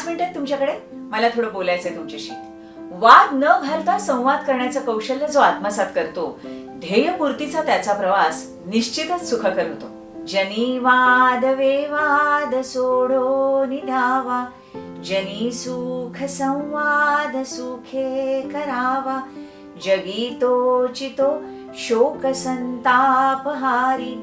पाच मिनिटं आहेत तुमच्याकडे? मला थोडं बोलायचं आहे तुमच्याशी. वाद न घालता संवाद करण्याचं कौशल्य जो आत्मसात करतो ध्येयपूर्तीचा त्याचा प्रवास निश्चितच सुखकर होतो. जनी वाद वे वाद सोडो निधावा. जनी सुख संवाद सुखे करावा. जगी तोचितो शोक संताप हारी.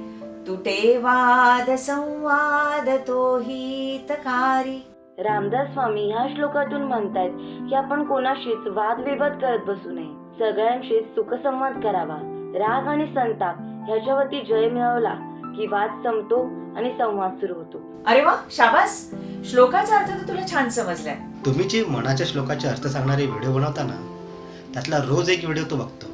तुटे वाद संवाद तो हितकारी. रामदास स्वामी ह्या श्लोकातून म्हणतायत की आपण कोणाशीच वादविवाद करत बसू नये. सगळ्यांशी सुखसंवाद करावा. राग आणि संताप ह्याच्यावरती जय मिळवला की वाद संपतो आणि संवाद सुरू होतो. अरे वा शाबास! श्लोकाचा अर्थ तर तुला छान समजलाय. तुम्ही जे मनाच्या श्लोकाचे अर्थ सांगणारे व्हिडिओ बनवता ना त्यातला रोज एक व्हिडिओ तो बघतो.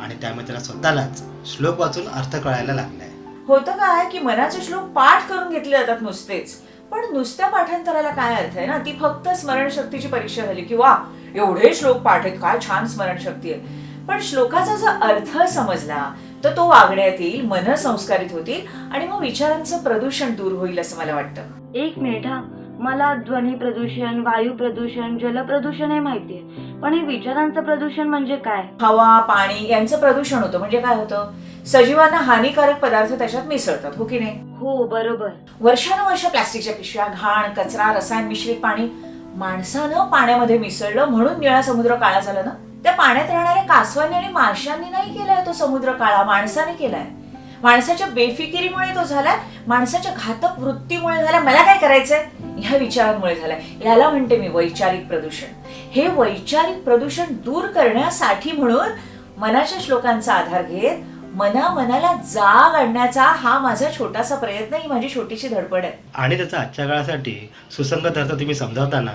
आणि त्यामुळे त्याला स्वतःलाच श्लोक वाचून अर्थ कळायला लागलाय. होतं काय की मनाचे श्लोक पाठ करून घेतले जातात नुसतेच. पण नुसत्या पाठांतराला काय अर्थ आहे ना? ती फक्त स्मरणशक्तीची परीक्षा झाली. की वा एवढे श्लोक पाठ आहेत काय छान स्मरणशक्ती आहे. पण श्लोकाचा जर अर्थ समजला तर तो वागण्यात येईल मन संस्कारित होतील आणि मग विचारांचं प्रदूषण दूर होईल असं मला वाटतं. एक मिनिट हा. मला ध्वनी प्रदूषण वायू प्रदूषण जल प्रदूषण हे माहितीये. पण हे विचारांचं प्रदूषण म्हणजे काय? हवा पाणी यांचं प्रदूषण होतं. म्हणजे काय होतं? सजीवांना हानिकारक पदार्थ त्याच्यात मिसळतात हो की नाही? हो बरोबर. वर्षानुवर्ष प्लास्टिकच्या पिशव्या घाण कचरा रसायन मिश्रित पाणी माणसानं पाण्यामध्ये मिसळलं म्हणून निळा समुद्र काळा झाला ना? त्या पाण्यात राहणाऱ्या कासवांनी आणि माशांनी नाही केलाय तो समुद्र काळा माणसाने केलाय. माणसाच्या बेफिकिरीमुळे तो झालाय माणसाच्या घातक वृत्तीमुळे झालाय. मला काय करायचंय? ह्या विचारांमुळे झालाय. याला म्हणते मी वैचारिक प्रदूषण. हे वैचारिक प्रदूषण दूर करण्यासाठी म्हणून मनाच्या श्लोकांचा आधार घेत मना मनाला जाग आणण्याचा हा माझा छोटासा प्रयत्न ही माझी छोटीशी धडपड आहे. आणि त्याचा आजच्या काळासाठी सुसंगत अर्थ तुम्ही समजावताना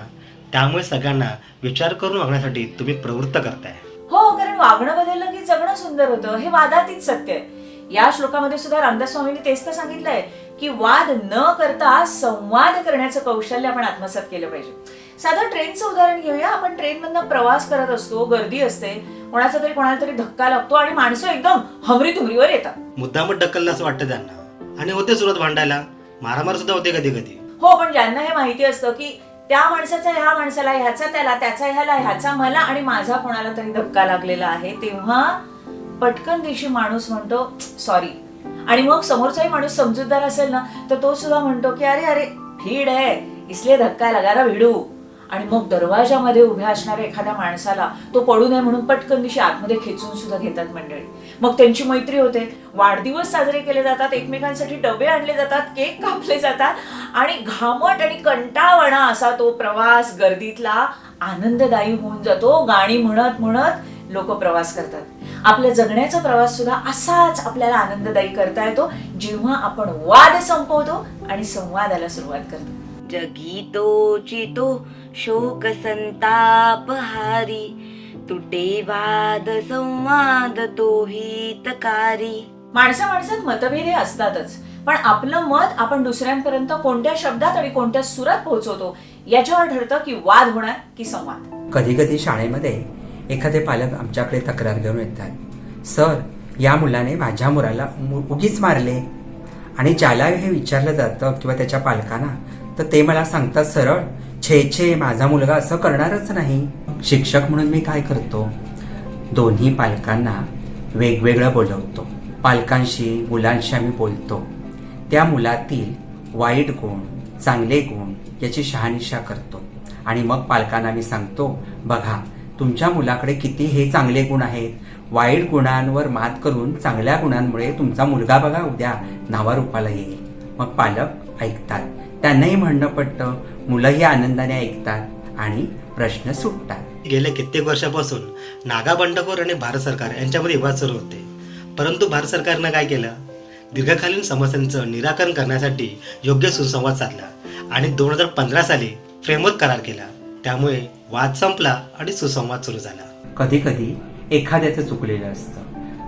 त्यामुळे सगळ्यांना विचार करून वागण्यासाठी तुम्ही प्रवृत्त करताय. हो कारण वागणं बदललं की जगणं सुंदर होतं. हे वादातीत सत्य आहे. या श्लोकामध्ये सुद्धा रामदास स्वामींनी तेच तर सांगितलंय. की वाद न करता संवाद करण्याचं कौशल्य आपण आत्मसात केलं पाहिजे. साधं ट्रेनचं उदाहरण घेऊया. आपण ट्रेन मधनं प्रवास करत असतो गर्दी असते कोणाचा तरी कोणाला तरी धक्का लागतो आणि माणसं एकदम हमरी तुमरीवर येतात. मुद्दामच ढकललं असं वाटतं त्यांना. आणि होते सुरुवात भांडायला. मारामार सुद्धा होते कधी कधी. हो पण ज्यांना हे माहिती असतं की त्या माणसाचा ह्या माणसाला ह्याचा त्याला त्याचा ह्याला ह्याचा मला आणि माझा कोणाला तरी धक्का लागलेला आहे तेव्हा पटकन दिवशी माणूस म्हणतो सॉरी आणि मग समोरचाही माणूस समजूतदार असेल ना तर तो सुद्धा म्हणतो की अरे अरे भीड आहे. इसलिए धक्का लगारा भिडू आणि मग दरवाजामध्ये उभ्या असणाऱ्या एखाद्या माणसाला तो पडू नये म्हणून पटकन दिशी आतमध्ये खेचून सुद्धा घेतात मंडळी. मग त्यांची मैत्री होते. वाढदिवस साजरे केले जातात. एकमेकांसाठी डबे आणले जातात. केक कापले जातात. आणि घामट आणि कंटाळवणा असा तो प्रवास गर्दीतला आनंददायी होऊन जातो. गाणी म्हणत म्हणत लोक प्रवास करतात. आपल्या जगण्याचा प्रवास सुद्धा असाच आपल्याला आनंददायी करता येतो. जेव्हा आपण वाद संपवतो आणि संवादाला सुरुवात करतो. जगी तो चितो शोक संताप हारी. तुटे वाद संवाद तो हितकारी माणसा माणसात मतभेद हे असतातच. पण आपलं मत आपण दुसऱ्यांपर्यंत कोणत्या शब्दात आणि कोणत्या सुरात पोहोचवतो याच्यावर ठरतं की वाद होणार की संवाद. कधी कधी शाळेमध्ये एखादे पालक आमच्याकडे तक्रार घेऊन येतात. सर या मुलाने माझ्या मुलाला मु- उगीच मारले. आणि ज्याला हे विचारलं जातं किंवा त्याच्या पालकांना तर ते मला सांगतात सरळ छे छे माझा मुलगा असं करणारच नाही. शिक्षक म्हणून मी काय करतो? दोन्ही पालकांना वेगवेगळं बोलवतो. पालकांशी मुलांशी आम्ही बोलतो. त्या मुलातील वाईट गुण चांगले गुण याची शहानिशा करतो. आणि मग पालकांना मी सांगतो बघा तुमच्या मुलाकडे किती हे चांगले गुण आहेत? वाईट गुणांवर मात करून चांगल्या गुणांमुळे तुमचा मुलगा बघा उद्या नावारूपाला येईल. मग पालक ऐकतात. त्यांनाही म्हणणं पडतं मुलंही आनंदाने ऐकतात आणि प्रश्न सुटतात. गेल्या कित्येक वर्षापासून नागा बंडखोर आणि भारत सरकार यांच्यामध्ये विवाद सुरू होते. परंतु भारत सरकारनं काय केलं? दीर्घकालीन समस्यांचं निराकरण करण्यासाठी योग्य सुसंवाद साधला आणि दोन हजार पंधरा साली फ्रेमवर्क करार केला. त्यामुळे वाद संपला आणि सुसंवाद सुरू झाला. कधी कधी एखाद्याचं चुकलेलं असतं.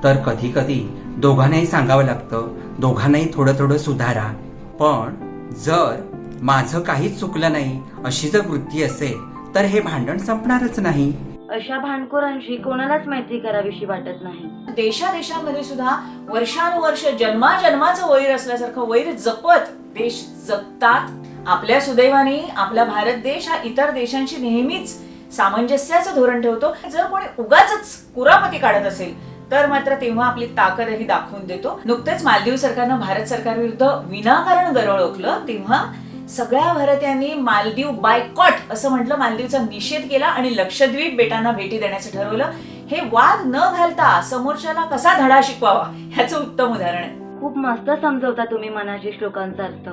तर कधी कधी दोघांनाही सांगावं लागतं दोघांनाही थोडं थोडं सुधारा. पण जर माझं काहीच चुकलं नाही अशी जर वृत्ती असेल तर हे भांडण संपणारच नाही. अशा भांडखोरांशी कोणालाच मैत्री करावीशी वाटत नाही. देशादेशांमध्ये सुद्धा वर्षानुवर्ष जन्माजन्माचं वैर असल्यासारखं वैर जपत देश जगतात. आपल्या सुदैवाने आपला भारत देश हा इतर देशांशी नेहमीच सामंजस्याचं धोरण ठेवतो. जर कोणी उगाच कुरापती काढत असेल तर मात्र तेव्हा आपली ताकदही दाखवून देतो. नुकतेच मालदीव सरकारनं भारत सरकार विरुद्ध विनाकारण गरळ ओकलं तेव्हा सगळ्या भारतीयांनी मालदीव बायकॉट असं म्हटलं मालदीवचा निषेध केला आणि लक्षद्वीप बेटांना भेटी देण्याचं ठरवलं. हे वाद न घालता समोरच्याला कसा धडा शिकवावा ह्याचं उत्तम उदाहरण आहे. खूप मस्त समजवता तुम्ही मनाची श्लोकांचा अर्थ.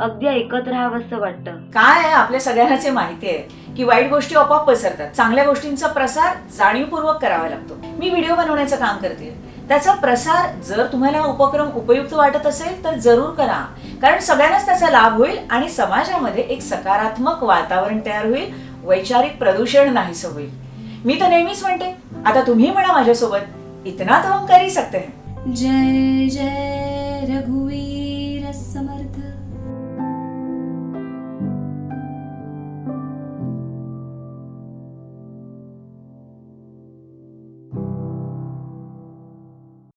अगदी ऐकत राहावंसं वाटतं. काय आहे? आपल्या सगळ्यांनाच हे माहिती आहे की वाईट गोष्टी आपोआप पसरतात. चांगल्या गोष्टींचा प्रसार जाणीवपूर्वक करावा लागतो. मी व्हिडिओ बनवण्याचं काम करते. त्याचा प्रसार जर तुम्हाला उपक्रम उपयुक्त वाटत असेल तर जरूर करा. कारण सगळ्यांनाच त्याचा लाभ होईल आणि समाजामध्ये एक सकारात्मक वातावरण तयार होईल. वैचारिक प्रदूषण नाहीसं होईल. मी तर नेहमीच म्हणते आता तुम्ही म्हणा माझ्यासोबत इतना तो हम कर ही सकते हैं. जय जय रघुवीर